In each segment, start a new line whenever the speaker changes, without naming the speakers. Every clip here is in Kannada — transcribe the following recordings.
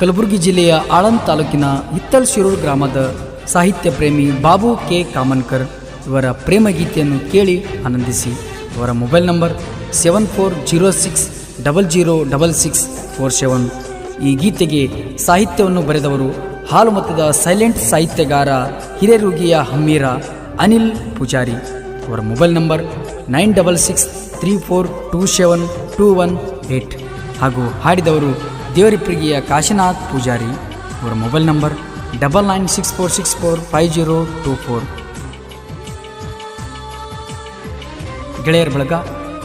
ಕಲಬುರಗಿ ಜಿಲ್ಲೆಯ ಆಳಂದ್ ತಾಲೂಕಿನ ಹಿತ್ತಲ್ ಶಿರೂರು ಗ್ರಾಮದ ಸಾಹಿತ್ಯ ಪ್ರೇಮಿ ಬಾಬು ಕೆ ಕಾಮನ್ಕರ್ ಇವರ ಪ್ರೇಮ ಗೀತೆಯನ್ನು ಕೇಳಿ ಆನಂದಿಸಿ. ಅವರ mobile number seven four zero six double zero double six four seven. ಈ ಗೀತೆಗೆ ಸಾಹಿತ್ಯವನ್ನು ಬರೆದವರು ಹಾಲುಮತದ ಸೈಲೆಂಟ್ ಸಾಹಿತ್ಯಗಾರ ಹಿರೇರುಗಿಯ ಹಮ್ಮೀರ ಅನಿಲ್ ಪೂಜಾರಿ. ಅವರ mobile number nine double six three four two seven two one eight. ಹಾಗೂ ಹಾಡಿದವರು ದೇವರಿಪ್ರಿಗಿಯ ಕಾಶಿನಾಥ್ ಪೂಜಾರಿ, ಅವರ mobile number double nine six four six four five zero two four. ಗೆಳೆಯರ ಬಳಗ,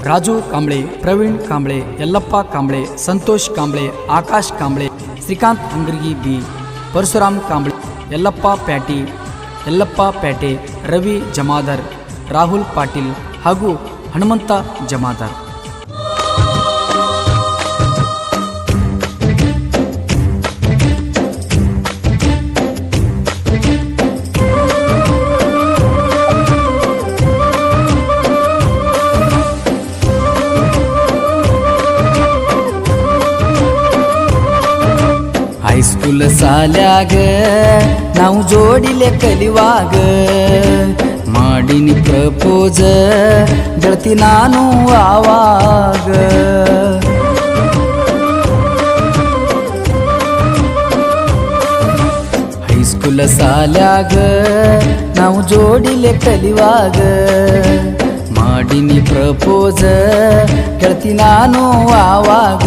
ರಾಜು ಕಾಂಬ್ಳೆ, ಪ್ರವೀಣ್ ಕಾಂಬ್ಳೆ, ಯಲ್ಲಪ್ಪ ಕಾಂಬ್ಳೆ, ಸಂತೋಷ್ ಕಾಂಬ್ಳೆ, ಆಕಾಶ್ ಕಾಂಬ್ಳೆ, ಶ್ರೀಕಾಂತ್ ಅಂಗ್ರಿಗಿ ಬಿ, ಪರಶುರಾಮ್ ಕಾಂಬ್ಳೆ, ಯಲ್ಲಪ್ಪ ಪ್ಯಾಟಿ, ಯಲ್ಲಪ್ಪ ಪ್ಯಾಟೆ, ರವಿ ಜಮಾದರ್, ರಾಹುಲ್ ಪಾಟೀಲ್ ಹಾಗೂ ಹನುಮಂತ ಜಮಾದಾರ್. ಹೈಸ್ಕೂಲ್ ಸಾಲ್ಯಾಗ ನಾವು ಜೋಡಿಲೆ ಕಲಿವಾಗ ಮಾಡಿನಿ ಪ್ರಪೋಜ ಗೆಳತಿ ನಾನು ಆವಾಗ ಹೈಸ್ಕೂಲ್ ಸಾಲ್ಯಾಗ ನಾವು ಜೋಡಿಲೆ ಕಲಿವಾಗ ಮಾಡಿನಿ ಪ್ರಪೋಜ ಗೆಳತಿ ನಾನು ಆವಾಗ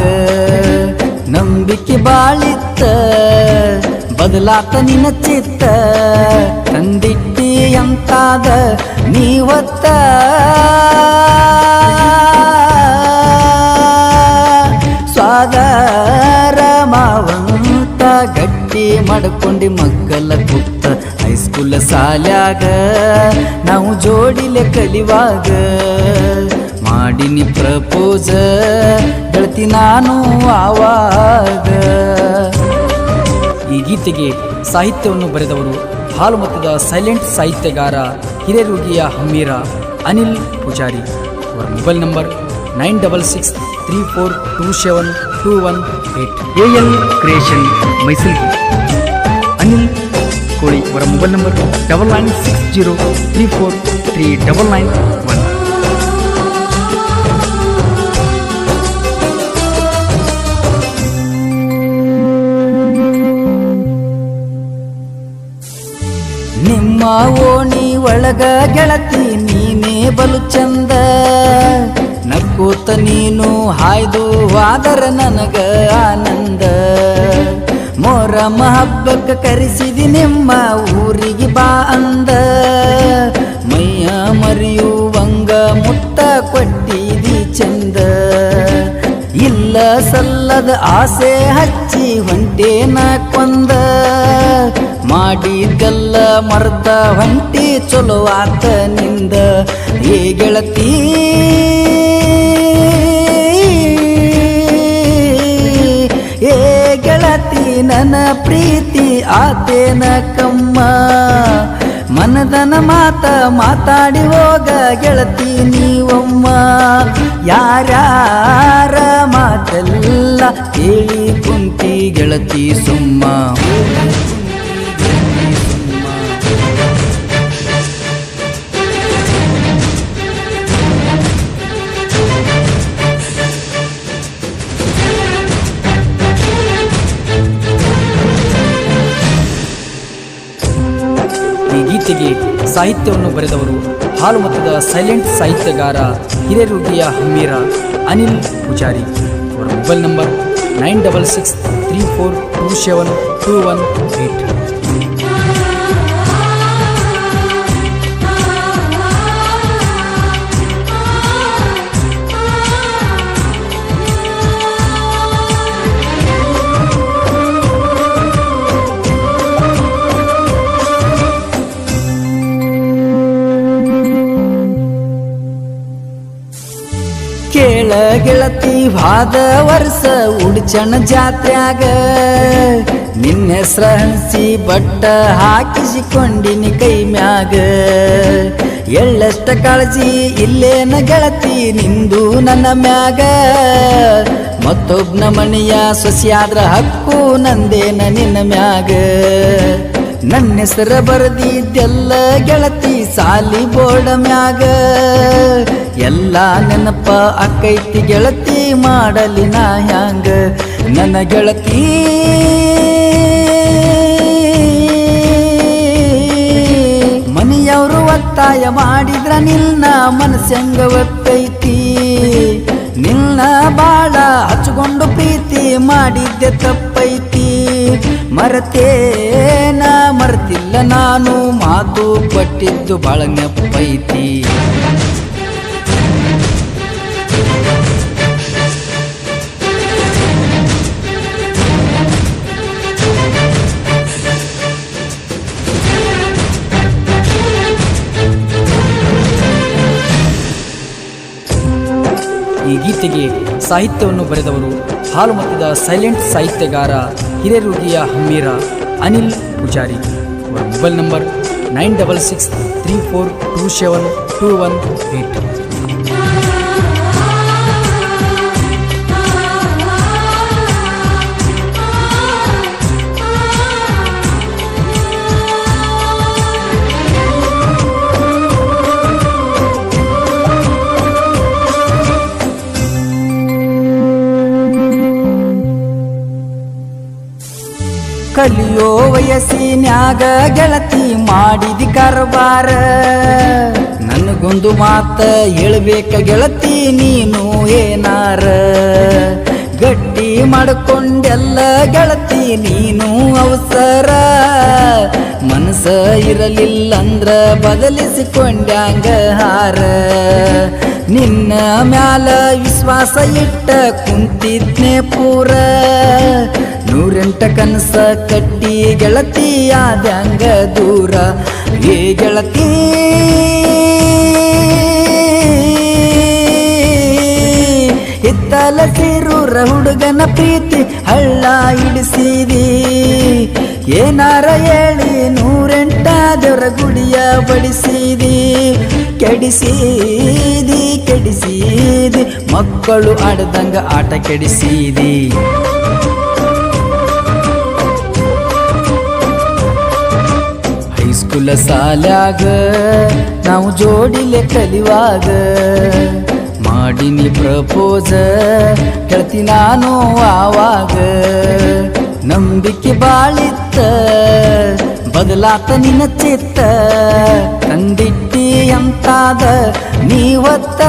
ನಂಬಿಕೆ ಬಾಳಿತ್ತ, ಬದಲಾತ ನಿನ್ನ ಚಿತ್ತ ತಂದಿಟ್ಟಿ ಅಂತಾದ ನೀವತ್ತ. ಸ್ವಾದರ ಮಾವಂತ ಗಟ್ಟಿ ಮಾಡ್ಕೊಂಡು ಮಗ್ಗಲ ಕುತ್ತ. ಹೈಸ್ಕೂಲ್ ಸಾಲ್ಯಾಗ ನಾವು ಜೋಡಿಲೆ ಕಲಿವಾಗ. ಮಾಡಿನಿ ಪ್ರಪೋಜ ಗೆಳತಿ ನಾನು ಆವಾಗ. ಈ ಗೀತೆಗೆ ಸಾಹಿತ್ಯವನ್ನು ಬರೆದವರು ಹಾಲುಮತದ ಸೈಲೆಂಟ್ ಸಾಹಿತ್ಯಗಾರ ಹಿರೇರುಗಿಯ ಹಮ್ಮೀರ ಅನಿಲ್ ಪೂಜಾರಿ. ಅವರ mobile number nine double six three four two seven two one eight. A L creation ಮೈಸೂರಿಗೆ. ಅನಿಲ್ ಕೋಳಿ, ಅವರ mobile number double nine six zero three four three double nine one. ನಿಮ್ಮ ಓಣಿ ಒಳಗ ಗೆಳತಿ, ನೀನೇ ಬಲು ಚಂದ. ನಕ್ಕೋತ ನೀನು ಹಾಯ್ದು ವಾದರ ನನಗ ಆನಂದ. ಮೊರಮ ಹಬ್ಬಕ್ಕೆ ಕರೆಸಿದಿ ನಿಮ್ಮ ಊರಿಗೆ ಬಾ ಅಂದ. ಮೈಯ ಮರಿಯುವಂಗ ಮುತ್ತ ಕೊಟ್ಟಿದಿ ಚಂದ. ಇಲ್ಲ ಸಲ್ಲದ ಆಸೆ ಹಚ್ಚಿ ಹೊಂಟೇನ ಕೊಂದ. ಮಾಡಿದ್ದೆಲ್ಲ ಮರ್ದ ಹೊಂಟಿ ಚಲೋ ಆತ ನಿಂದ. ಏ ಗೆಳತಿ ಏ ಗೆಳತಿ, ನನ್ನ ಪ್ರೀತಿ ಆತೇನ ಕಮ್ಮ. ಮನದನ ಮಾತ ಮಾತಾಡಿ ಹೋಗ ಗೆಳತಿ ನೀವಮ್ಮ. ಯಾರ್ಯಾರ ಮಾತೆಲ್ಲ ಕೇಳಿ ಕುಂತಿ ಗೆಳತಿ ಸುಮ್ಮ. ಈ ಗೀತೆಗೆ ಸಾಹಿತ್ಯವನ್ನು ಬರೆದವರು ಹಾಲುಮತದ ಸೈಲೆಂಟ್ ಸಾಹಿತ್ಯಗಾರ ಹಿರೇರುಗಿಯ ಹಮ್ಮೀರ ಅನಿಲ್ ಪೂಜಾರಿ. ಅವರ mobile number nine double six three four two seven two one eight ಕೇಳ ಗೆಳತಿ, ವಾದ ವರ್ಷ ಉಡ್ಚಣ ಜಾತ್ರ್ಯಾಗ. ನಿನ್ನ ಹೆಸ್ರ ಹಣಸಿ ಬಟ್ಟ ಹಾಕಿಸಿಕೊಂಡಿನಿ ಕೈ ಮ್ಯಾಗ. ಎಳ್ಳಷ್ಟ ಕಾಳಜಿ ಇಲ್ಲೇನ ಗೆಳತಿ, ನಿಂದು ನನ್ನ ಮ್ಯಾಗ. ಮತ್ತೊಬ್ನ ಮನೆಯ ಸೊಸಿಯಾದ್ರ ಹಕ್ಕು ನಂದೇನ ನಿನ್ನ ಮ್ಯಾಗ. ನನ್ನ ಹೆಸರ ಬರೆದಿದ್ದೆಲ್ಲ ಗೆಳತಿ ಸಾಲಿ ಬೋರ್ಡ ಮ್ಯಾಗ. ಎಲ್ಲ ನೆನಪ ಅಕ್ಕೈತಿ ಗೆಳತಿ ಮಾಡಲಿ ನಾ ಹ್ಯಾಂಗ. ನನ್ನ ಗೆಳತಿ ಮನೆಯವರು ಒತ್ತಾಯ ಮಾಡಿದ್ರ ನಿನ್ನ ಮನಸ್ಸಂಗ ಒತ್ತೈತಿ? ನಿನ್ನ ಬಾಳ ಹಚ್ಕೊಂಡು ಪ್ರೀತಿ ಮಾಡಿದ್ದೆ ತಪ್ಪೈತಿ. ಮರತೇನ? ಮರ್ತಿಲ್ಲ ನಾನು. ಮಾತು ಪಟ್ಟಿದ್ದು ಬಾಳ ನೆಪ್ಪೈತಿ. ಈ ಗೀತೆಗೆ ಸಾಹಿತ್ಯವನ್ನು ಬರೆದವರು ಹಾಲುಮತದ ಸೈಲೆಂಟ್ ಸಾಹಿತ್ಯಗಾರ ಹಿರೇರುಗಿಯ ಹಮ್ಮೀರ ಅನಿಲ್ ಪೂಜಾರಿ. ಅವರ mobile number nine double six three four two seven two one eight ಕಲಿಯೋ ವಯಸ್ಸಿನ್ಯಾಗ ಗೆಳತಿ ಮಾಡಿದಿ ಕರಬಾರ ನನಗೊಂದು ಮಾತ ಹೇಳ್ಬೇಕ ಗೆಳತಿ, ನೀನು ಏನಾರ? ಗಟ್ಟಿ ಮಾಡ್ಕೊಂಡೆಲ್ಲ ಗೆಳತಿ, ನೀನು ಅವಸರ. ಮನಸ್ಸ ಇರಲಿಲ್ಲಂದ್ರ ಬದಲಿಸಿಕೊಂಡ್ಯಾಂಗ ಹಾರ. ನಿನ್ನ ಮ್ಯಾಲ ವಿಶ್ವಾಸ ಇಟ್ಟ ಕುಂತಿದ್ನೆ ಪೂರ. ನೂರೆಂಟ ಕನಸ ಕಟ್ಟಿ ಗೆಳತಿ ಆದ್ಯಾಂಗ ದೂರ. ಏ ಗೆಳತಿ ಇತ್ತಲ ಸಿರೂರ ಹುಡುಗನ ಪ್ರೀತಿ ಹಳ್ಳ ಇಡಿಸಿದಿ ಏನಾರ ಹೇಳಿ ನೂರೆಂಟ ದೇವರ ಗುಡಿಯ ಬಡಿಸಿದಿ. ಕೆಡಿಸಿದಿ ಕೆಡಿಸಿದಿ, ಮಕ್ಕಳು ಆಡದಂಗ ಆಟ ಕೆಡಿಸಿದಿ. ಹೈಸ್ಕೂಲ ಸಾಲ್ಯಾಗ, ನಾವು ಜೋಡಿಲೆ ಕಲಿವಾಗ. ಮಾಡಿನಿ ಪ್ರಪೋಸ ಕೇಳ್ತಿ ನಾನು ಆವಾಗ. ನಂಬಿಕೆ ಬಾಳಿತ್ತ, ಬದಲಾತ ನಿನ್ನ ಚಿತ್ತ. ತಂದಿಟ್ಟಿ ಅಂತಾದ ನೀವತ್ತ.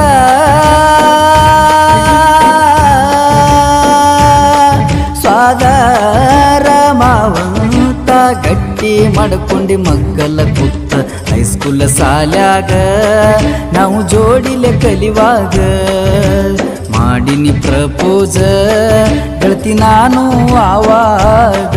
ಗಟ್ಟಿ ಮಾಡ್ಕೊಂಡಿ ಮಗ್ಗಲ ಕುತ್ತ ಹೈಸ್ಕೂಲ್ ಸಾಲ್ಯಾಗ. ನಾವು ಜೋಡಿಲೆ ಕಲಿವಾಗ ಮಾಡಿನಿ ಪ್ರಪೋಸ ಗೆಳತಿ ನಾನು ಆವಾಗ.